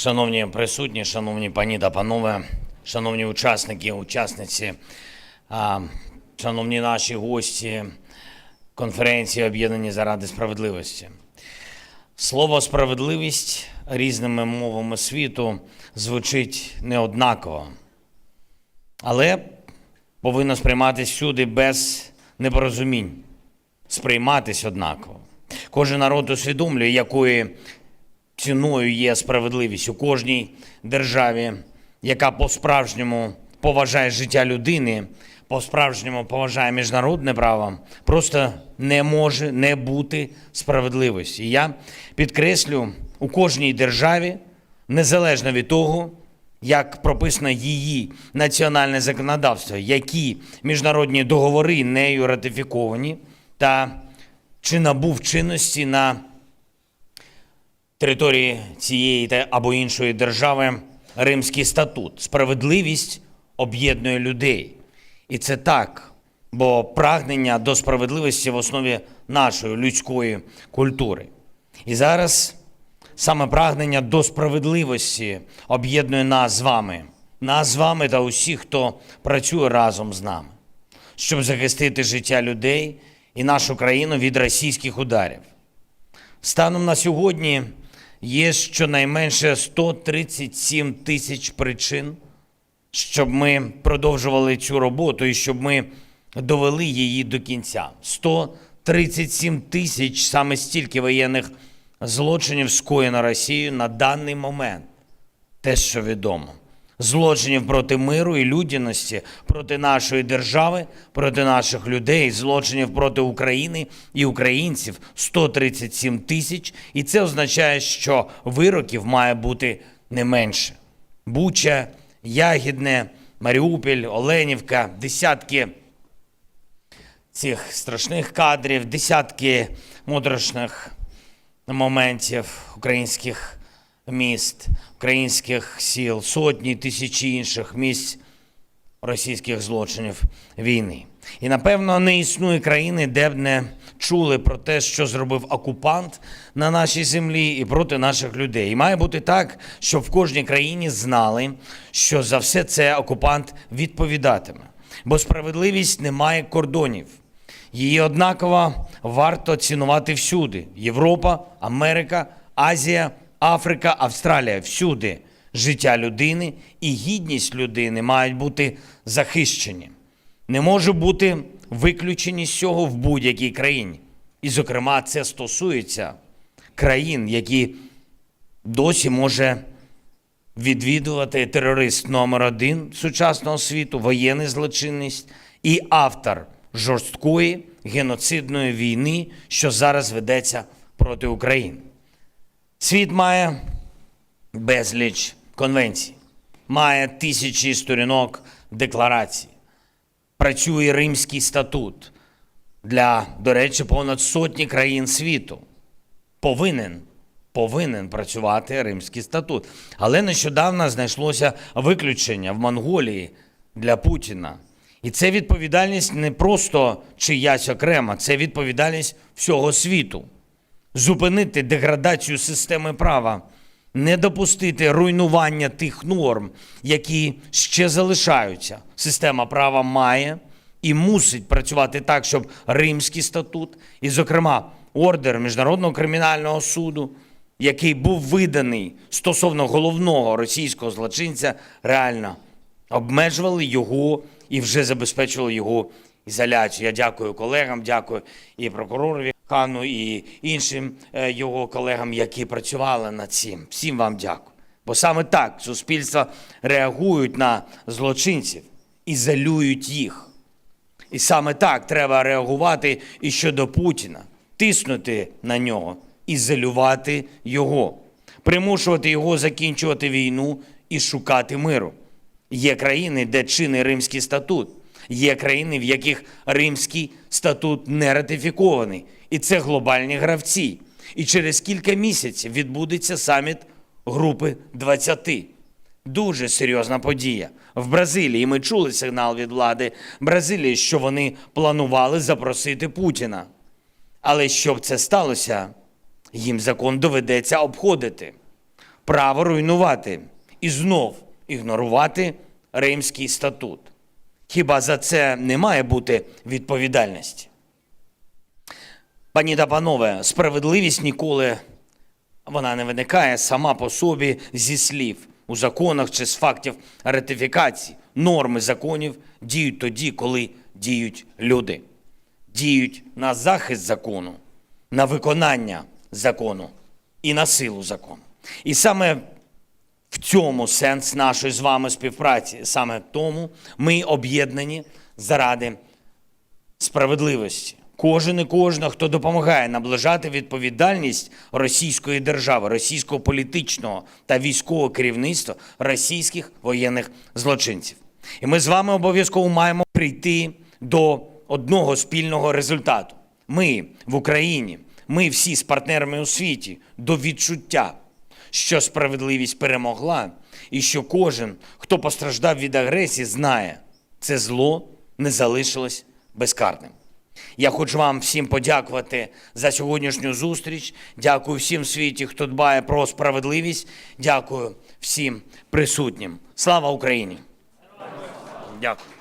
Шановні присутні, шановні пані та панове, шановні учасники, учасниці, шановні наші гості конференції Об'єднані заради справедливості. Слово справедливість різними мовами світу звучить неоднаково, але повинно сприйматися всюди без непорозумінь, сприйматись однаково. Кожен народ усвідомлює, якої ціною є справедливість у кожній державі, яка по-справжньому поважає життя людини, по-справжньому поважає міжнародне право, просто не може не бути справедливості. І я підкреслю у кожній державі, незалежно від того, як прописано її національне законодавство, які міжнародні договори нею ратифіковані, та чи набув чинності на території цієї та або іншої держави Римський статут. Справедливість об'єднує людей. І це так, бо прагнення до справедливості в основі нашої людської культури. І зараз саме прагнення до справедливості об'єднує нас з вами, нас з вами та усіх, хто працює разом з нами, щоб захистити життя людей і нашу країну від російських ударів. Станом на сьогодні є щонайменше 137 тисяч причин, щоб ми продовжували цю роботу і щоб ми довели її до кінця. 137 тисяч саме стільки воєнних злочинів скоєно Росією на даний момент. Те, що відомо. Злочинів проти миру і людяності, проти нашої держави, проти наших людей, злочинів проти України і українців 137 тисяч. І це означає, що вироків має бути не менше. Буча, Ягідне, Маріуполь, Оленівка, десятки цих страшних кадрів, десятки моторошних моментів українських міст, українських сіл, сотні тисячі інших місць російських злочинів війни. І напевно не існує країни, де б не чули про те, що зробив окупант на нашій землі і проти наших людей. І має бути так, щоб в кожній країні знали, що за все це окупант відповідатиме. Бо справедливість не має кордонів. Її однаково варто цінувати всюди: Європа, Америка, Азія, Африка, Австралія всюди. Життя людини і гідність людини мають бути захищені. Не може бути виключені з цього в будь-якій країні. І, зокрема, це стосується країн, які досі може відвідувати терорист номер один сучасного світу, воєнний злочинність і автор жорсткої геноцидної війни, що зараз ведеться проти України. Світ має безліч конвенцій, має тисячі сторінок декларацій. Працює Римський статут для, до речі, понад сотні країн світу. Повинен, повинен працювати Римський статут. Але нещодавно знайшлося виключення в Монголії для Путіна. І це відповідальність не просто чиясь окрема, це відповідальність всього світу. Зупинити деградацію системи права, не допустити руйнування тих норм, які ще залишаються. Система права має і мусить працювати так, щоб Римський статут, і, зокрема, ордер Міжнародного кримінального суду, який був виданий стосовно головного російського злочинця, реально обмежували його і вже забезпечували його ізоляцію. Я дякую колегам, дякую і прокуророві Хану, і іншим е, його колегам, які працювали над цим. Всім вам дякую. Бо саме так суспільства реагують на злочинців, ізолюють їх. І саме так треба реагувати і щодо Путіна, тиснути на нього, ізолювати його, примушувати його закінчувати війну і шукати миру. Є країни, де чинний Римський статут. Є країни, в яких Римський статут не ратифікований. І це глобальні гравці. І через кілька місяців відбудеться саміт Групи 20. Дуже серйозна подія. В Бразилії ми чули сигнал від влади Бразилії, що вони планували запросити Путіна. Але щоб це сталося, їм закон доведеться обходити. право руйнувати і знов ігнорувати Римський статут. Хіба за це не має бути відповідальності? Пані та панове, справедливість ніколи вона не виникає сама по собі зі слів у законах чи з фактів ратифікації. Норми законів діють тоді, коли діють люди. Діють на захист закону, на виконання закону і на силу закону. І саме в цьому сенс нашої з вами співпраці. Саме тому ми об'єднані заради справедливості. Кожен і кожна, хто допомагає наближати відповідальність російської держави, російського політичного та військового керівництва російських воєнних злочинців. І ми з вами обов'язково маємо прийти до одного спільного результату. Ми в Україні, ми всі з партнерами у світі до відчуття, що справедливість перемогла, і що кожен, хто постраждав від агресії, знає, це зло не залишилось безкарним. Я хочу вам всім подякувати за сьогоднішню зустріч. Дякую всім в світі, хто дбає про справедливість. Дякую всім присутнім. Слава Україні! Дякую.